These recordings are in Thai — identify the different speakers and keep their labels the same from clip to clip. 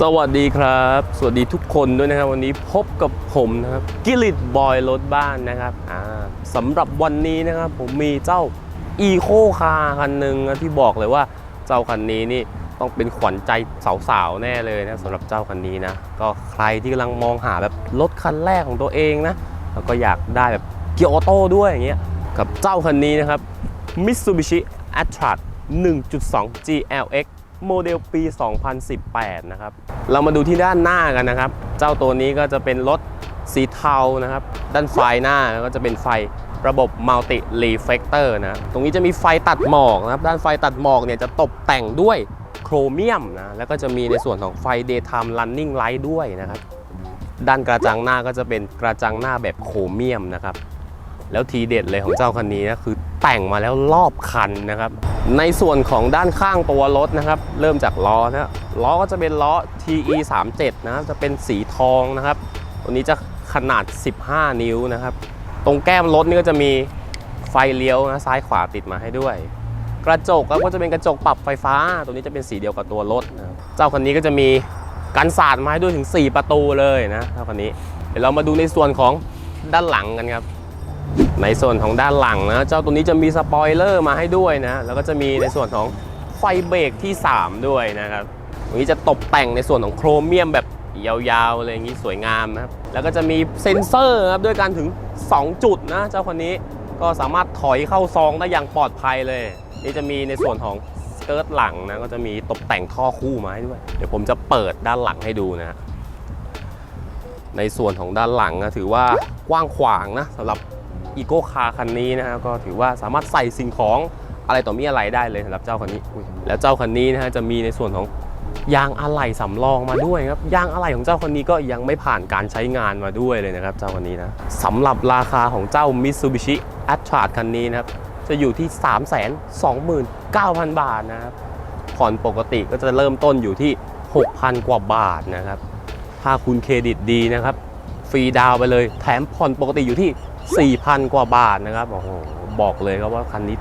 Speaker 1: สวัสดีครับ สวัสดีทุกคนด้วยนะครับ วันนี้พบกับผมนะครับกิลิตบอยรถบ้านนะครับอ่าสำหรับวันนี้นะครับ ผมมีเจ้าอีโคคาร์คันหนึ่งนะที่บอกเลยว่าเจ้าคันนี้นี่ต้องเป็นขวัญใจสาวๆแน่เลยนะสำหรับเจ้าคันนี้นะ ก็ใครที่กำลังมองหาแบบรถคันแรกของตัวเองนะ แล้วก็อยากได้แบบเกียร์ออโต้ด้วยอย่างเงี้ยกับเจ้าคันนี้นะครับ Mitsubishi a t r a 1.2 GLX โมเดลปี 2018 นะครับ เรามาดูที่ด้านหน้ากันนะครับ เจ้าตัวนี้ก็จะเป็นรถสีเทานะครับ ด้านไฟหน้าก็จะเป็นไฟระบบ Multi Reflector นะตรงนี้จะมีไฟตัดหมอกนะครับ ด้านไฟตัดหมอกเนี่ยจะตกแต่งด้วยโครเมียมนะ แล้วก็จะมีในส่วนของไฟ Daytime Running Light ด้วยนะครับ ด้านกระจังหน้าก็จะเป็นกระจังหน้าแบบโครเมียมนะครับ แล้วทีเด็ดเลยของเจ้าคันนี้นะคือแต่งมาแล้วรอบคันนะครับ ในส่วนของด้านข้างตัวรถนะครับ เริ่มจากล้อนะล้อก็จะเป็นล้อ TE 3 7นะครับจะเป็นสีทองนะครับตัวนี้จะขนาด 15 นิ้วนะครับ ตรงแก้มรถนี่ก็จะมีไฟเลี้ยวนะซ้ายขวาติดมาให้ด้วย กระจกก็จะเป็นกระจกปรับไฟฟ้า ตัวนี้จะเป็นสีเดียวกับตัวรถนะเจ้าคันนี้ก็จะมีกันสาดมาให้ด้วยถึง 4 ประตูเลยนะเจ้าคันนี้เดี๋ยวเรามาดูในส่วนของด้านหลังกันครับ ในส่วนของด้านหลังนะเจ้าตัวนี้จะมีสปอยเลอร์มาให้ด้วยนะแล้วก็จะมีในส่วนของไฟเบรกที่ 3 ด้วยนะครับตรงนี้จะตกแต่งในส่วนของโครเมียมแบบยาวๆเลยอย่างนี้สวยงามนะครับแล้วก็จะมีเซ็นเซอร์ครับด้วยกันถึง 2 จุดนะเจ้าคนนี้ก็สามารถถอยเข้าซองได้อย่างปลอดภัยเลย นี่จะมีในส่วนของสเกิร์ตหลังนะก็จะมีตกแต่งท่อคู่มาให้ด้วย เดี๋ยวผมจะเปิดด้านหลังให้ดูนะในส่วนของด้านหลังนะถือว่ากว้างขวางนะสำหรับ อีโก้คาร์คันนี้นะฮะก็ถือว่าสามารถใส่สิ่งของอะไรต่อมีอะไรได้เลยสำหรับเจ้าคันนี้อุ๊ยแล้วเจ้าคันนี้นะฮะจะมีในส่วนของยางอะไหล่สำรองมาด้วยครับยางอะไหล่ของเจ้าคันนี้ก็ยังไม่ผ่านการใช้งานมาด้วยเลยนะครับเจ้าคันนี้นะสำหรับราคาของเจ้า Mitsubishi a t r a คันนี้นะครับจะอยู่ที่ 329,000 บาทนะครับผ่อนปกติก็จะเริ่มต้นอยู่ที่ 6,000 กว่าบาทนะครับ ถ้าคุณเครดิตดีนะครับ ฟรีดาวน์ไปเลย แถมผ่อนปกติอยู่ที่ 4,000 กว่าบาทนะครับโอ้โหบอกเลยครับว่าคันนี้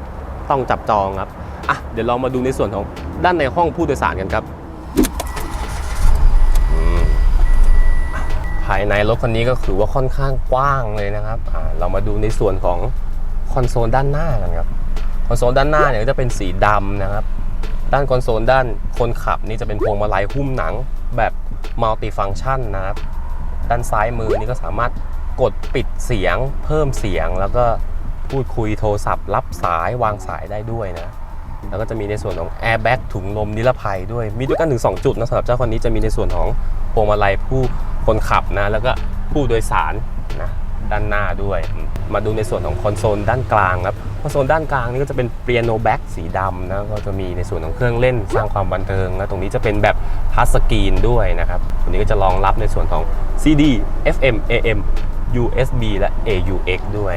Speaker 1: ต้องจับจองครับอะเดี๋ยวเรามาดูในส่วนของด้านในห้องผู้โดยสารกันครับภายในรถคันนี้ก็คือว่าค่อนข้างกว้างเลยนะครับเรามาดูในส่วนของคอนโซลด้านหน้ากันครับคอนโซลด้านหน้าเนี่ยก็จะเป็นสีดำนะครับ ด้านคอนโซลด้านคนขับนี่จะเป็นพวงมาลัยหุ้มหนังแบบมัลติฟัง c t ชันนะครับ ด้านซ้ายมือนี่ก็สามารถ กดปิดเสียงเพิ่มเสียงแล้วก็พูดคุยโทรศัพท์ รับสายวางสายได้ด้วยนะ แล้วก็จะมีในส่วนของ airbag ถุงลมนิรภัยด้วยมีด้วยกันถึง 2 จุดนะสำหรับเจ้าคนนี้จะมีในส่วนของพวงมาลัยผู้คนขับนะแล้วก็ผู้โดยสารนะด้านหน้าด้วย มาดูในส่วนของคอนโซลด้านกลางครับคอนโซลด้านกลางนี่ก็จะเป็นเปียโนแบ็กสีดำนะก็จะมีในส่วนของเครื่องเล่นสร้างความบันเทิงและตรงนี้จะเป็นแบบทัชสกรีนด้วยนะครับตัวนี้ก็จะรองรับในส่วนของ CD FM AM USB และ AUX ด้วย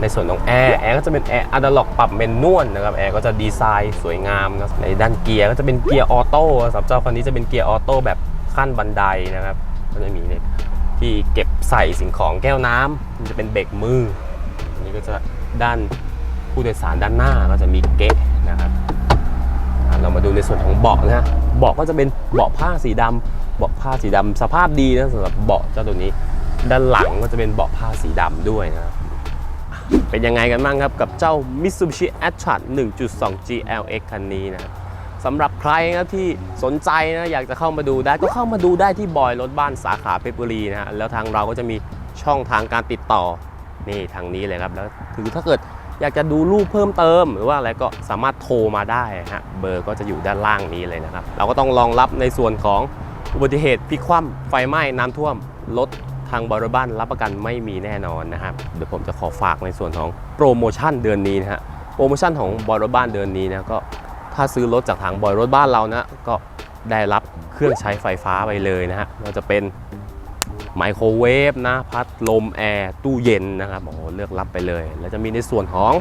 Speaker 1: ในส่วนของแอร์แอร์ก็จะเป็นแอร์อะดาล็อกปรับเมนนวลนะครับแอร์ก็จะดีไซน์สวยงามนะในด้านเกียร์ก็จะเป็นเกียร์ออโต้สำหรับเจ้าคันนี้จะเป็นเกียร์ออโต้แบบขั้นบันไดนะครับก็จะมีเนี่ยที่เก็บใส่สิ่งของแก้วน้ำมันจะเป็นเบรกมืออันนี้ก็จะด้านผู้โดยสารด้านหน้าก็จะมีเก๊ะนะครับเรามาดูในส่วนของเบาะนะฮะเบาะก็จะเป็นเบาะผ้าสีดำเบาะผ้าสีดำสภาพดีนะสำหรับเบาะเจ้าตัวนี้ ด้านหลังก็จะเป็นเบาะผ้าสีดำด้วยนะครับเป็นยังไงกันบ้างครับกับเจ้า Mitsubishi a t r a 1.2 GLX คันนี้นะครับสำหรับใครนะที่สนใจนะอยากจะเข้ามาดูได้ก็เข้ามาดูได้ที่บอยรถบ้านสาขาเพชรบุรีนะฮะแล้วทางเราก็จะมีช่องทางการติดต่อนี่ทางนี้เลยครับแล้วถือถ้าเกิดอยากจะดูรูปเพิ่มเติม หรือว่าอะไรก็สามารถโทรมาได้ฮะเบอร์ก็จะอยู่ด้านล่างนี้เลยนะครับ เราก็ต้องรองรับในส่วนของอุบัติเหตุพลิกคว่ำไฟไหม้น้ำท่วมรถ ทางบริบ้านรับประกันไม่มีแน่นอนนะครับ เดี๋ยวผมจะขอฝากในส่วนของโปรโมชั่นเดือนนี้นะฮะ โปรโมชั่นของบอยรถบ้านเดือนนี้นะก็ถ้าซื้อรถจากทางบอยรถบ้านเรานะก็ได้รับเครื่องใช้ไฟฟ้าไปเลยนะฮะเราจะเป็นไมโครเวฟนะพัดลมแอร์ตู้เย็นนะครับโอ้โหเลือกรับไปเลย แล้วจะมีในส่วนของ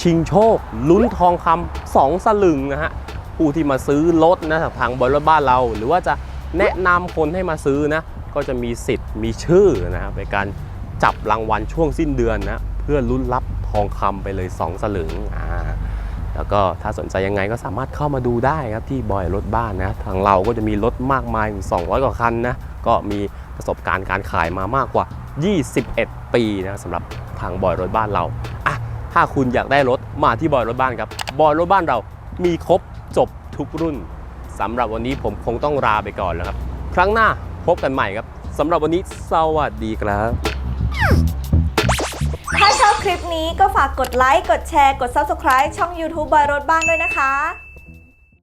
Speaker 1: ชิงโชคลุ้นทองคำสองสลึงนะฮะผู้ที่มาซื้อรถนะจากทางบอยรถบ้านเรา หรือว่าจะแนะนำคนให้มาซื้อนะ ก็จะมีสิทธิ์มีชื่อนะครับในการจับรางวัลช่วงสิ้นเดือนนะเพื่อลุ้นรับทองคำไปเลย 2 สลึงอ่าแล้วก็ถ้าสนใจยังไงก็สามารถเข้ามาดูได้ครับที่บอยรถบ้านนะทางเราก็จะมีรถมากมายถึง200 กว่าคันนะก็มีประสบการณ์การขายมามากกว่า 21 ปีนะสำหรับทางบอยรถบ้านเราอะถ้าคุณอยากได้รถมาที่บอยรถบ้านครับบอยรถบ้านเรามีครบจบทุกรุ่นสำหรับวันนี้ผมคงต้องลาไปก่อนแล้วครับ ครั้งหน้า พบกันใหม่ครับสำหรับวันนี้สวัสดีครับ
Speaker 2: ถ้าชอบคลิปนี้ก็ฝากกดไลค์ กดแชร์ กด Subscribe ช่อง YouTube บอยรถบ้านด้วยนะคะ